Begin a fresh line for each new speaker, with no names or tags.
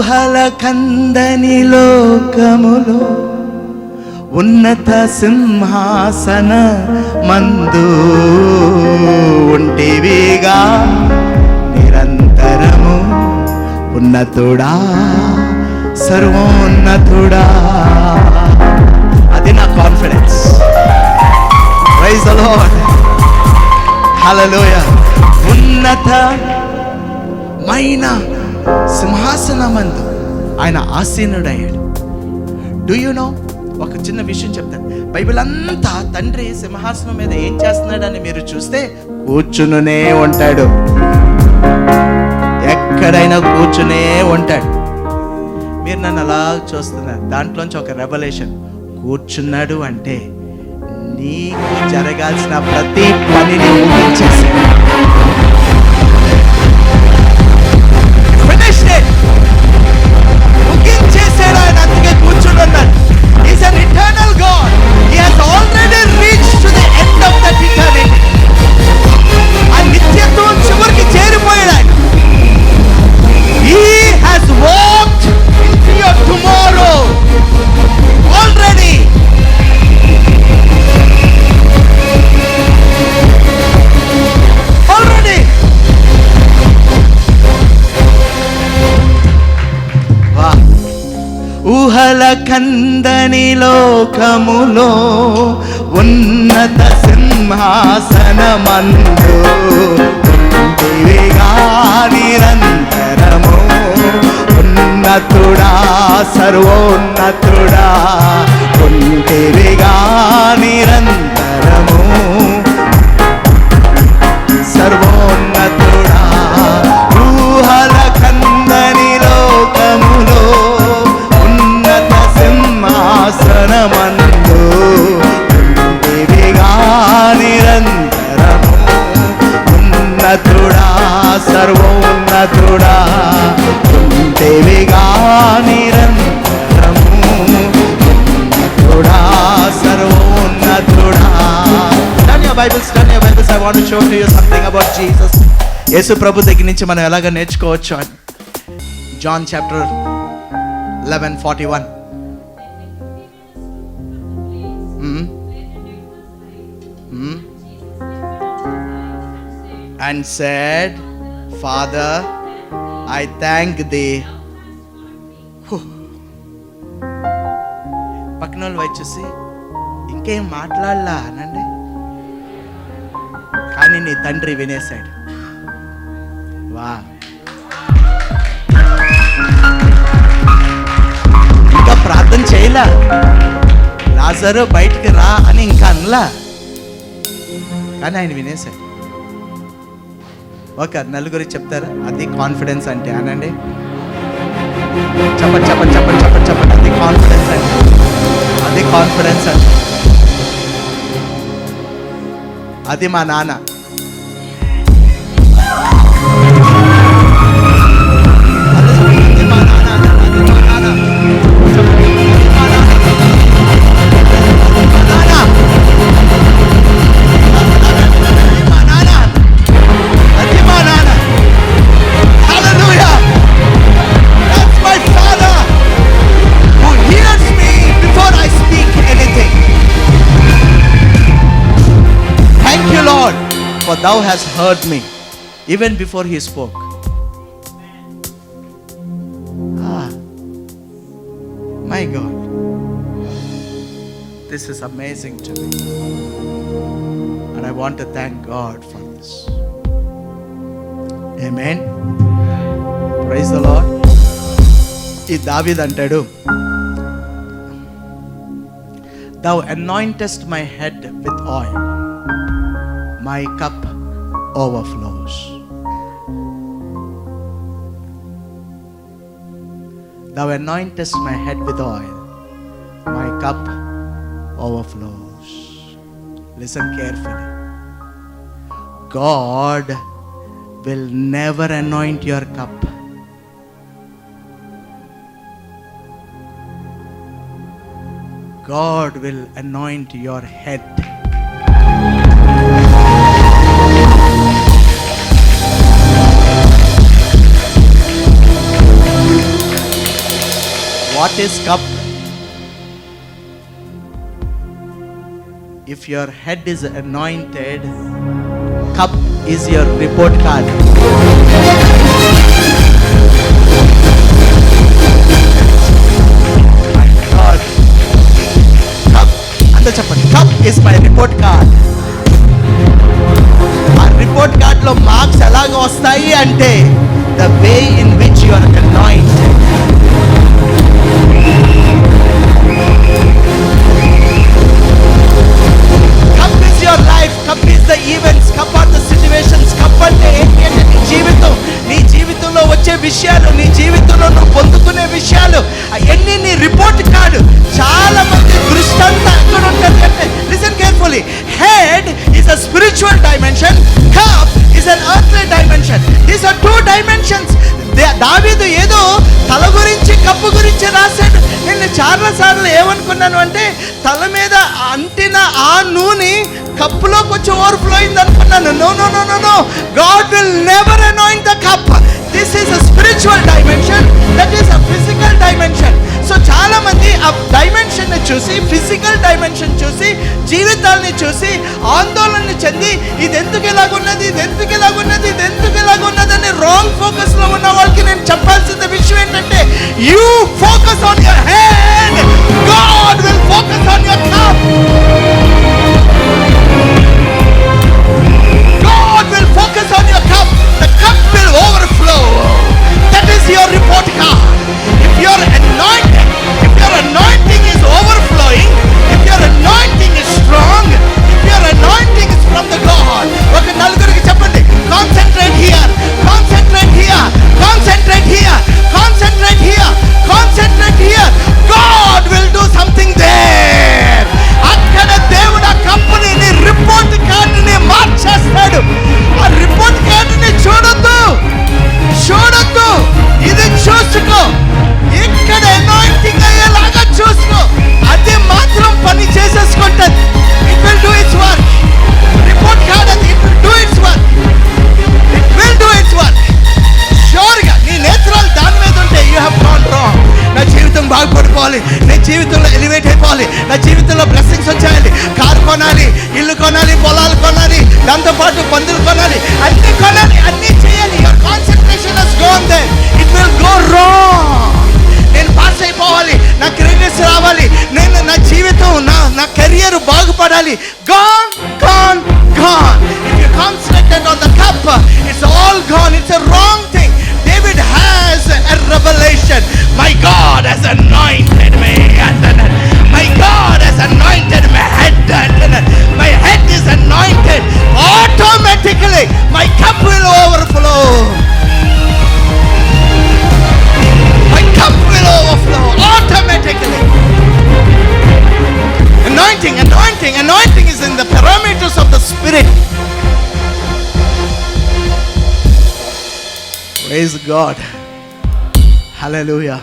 ఊహల కందని లోకములో ఉన్నత సింహాసన మందు ఉంటివిగా. నిరంతరము ఉన్నతుడా? సర్వోన్నతుడా? అది నా కాన్ఫిడెన్స్ ప్రైజ్ అలో హలలోయ ఉన్నత మైనా సింహాసనమందు ఆయన ఆసీనుడయ్యాడు. డూ యు నో ఒక చిన్న విషయం చెప్తాను. బైబిల్ అంతా తండ్రి సింహాసనం మీద ఏం చేస్తున్నాడని మీరు చూస్తే కూర్చునునే ఉంటాడు. ఎక్కడైనా కూర్చునే ఉంటాడు. మీరు నన్ను అలా చూస్తున్నారు. దాంట్లోంచి ఒక రెవల్యూషన్ కూర్చున్నాడు అంటే నీకు జరగాల్సిన ప్రతి పనిని ముగించేసాడు కందని లోకములో ఉన్నత సింహాసనమందు ఉంటివిగా నిరంతరము. ఉన్నతుడా సర్వోన్నతుడా ఉంటివిగా నిరంతరము. Turn your Bibles, turn your Bibles. I want to show to you యేసు ప్రభు దగ్గర నుంచి మనం ఎలాగ నేర్చుకోవచ్చు అని. John chapter eleven forty one and said father I thank thee పక్కన వాళ్ళు వచ్చేసి ఇంకేం మాట్లాడలా? అనండి కానీ నీ తండ్రి వినేశాడు. వా. ఇంకా ప్రార్థన చేయలా? రాజారు బయటికి రా అని ఇంకా అనలా? కానీ ఆయన వినేశాడు. ఓకే నలుగురు చెప్తారా? అది కాన్ఫిడెన్స్ అంటే అనండి. చెప్పండి చెప్పండి చెప్పండి చెప్పండి చెప్పండి. అది కాన్ఫిడెన్స్ అంటే. అది కాన్ఫిడెన్స్ అంటే. అది మా నాన్న. thou hast heard me even before he spoke. Ah, my God. This is amazing to me. And I want to thank God for this. Amen. Praise the Lord. ఈ దావీద్ అంటాడు Thou anointest my head with oil. My cup overflows. Thou anointest my head with oil. My cup overflows. Listen carefully. God will never anoint your cup. God will anoint your head. What is cup? If your head is anointed, cup is your report card. My God. Cup. అంతా చెప్పండి cup is my report card ఆ report కార్డ్లో marks ఎలాగ వస్తాయి అంటే the way in which you are anointed వచ్చే విషయాలు నీ జీవితంలో నువ్వు పొందుకునే విషయాలు అవన్నీ నీ రిపోర్ట్ కాదు. చాలా మంది దృష్టి అంతా ఎక్కడ ఉంటుంది అంటే listen carefully head is a spiritual dimension cup is an earthly dimension these are two dimensions దావీదు ఏదో తల గురించి కప్పు గురించి రాశాడు. నేను చాలా సార్లు ఏమనుకున్నాను అంటే తల మీద అంటిన ఆ నూనె కప్పులో కొంచెం ఓవర్ఫ్లో అయింది అనుకున్నాను. No no no no no God will never anoint the cup this is a spiritual dimension that is a physical dimension so చాలా మంది ఆ డైమెన్షన్ని చూసి ఫిజికల్ డైమెన్షన్ చూసి జీవితాల్ని చూసి ఆందోళన చెంది ఇది ఎందుకు ఇలాగున్నది? ఇది ఎందుకు ఇలాగున్నది? ఇది ఎందుకు ఇలాగున్నది అని రాంగ్ ఫోకస్లో ఉన్న వాళ్ళకి నేను చెప్పాల్సిన విషయం ఏంటంటే you focus on your head God will జీవితంలో ఎలివేట్ అయిపోవాలి. నా జీవితంలో బ్లెస్సింగ్స్ వచ్చేయాలి కారు కొనాలి ఇల్లు కొనాలి పొలాలు కొనాలి దాంతో పాటు పందులు కొనాలి అన్ని కొనాలి అన్ని చేయాలి. Your concentration has gone it will go wrong నేను పాస్ అయిపోవాలి. నా క్రెడిట్స్ రావాలి. నేను నా జీవితం నా నా కెరియర్ బాగుపడాలి. Praise God. Hallelujah.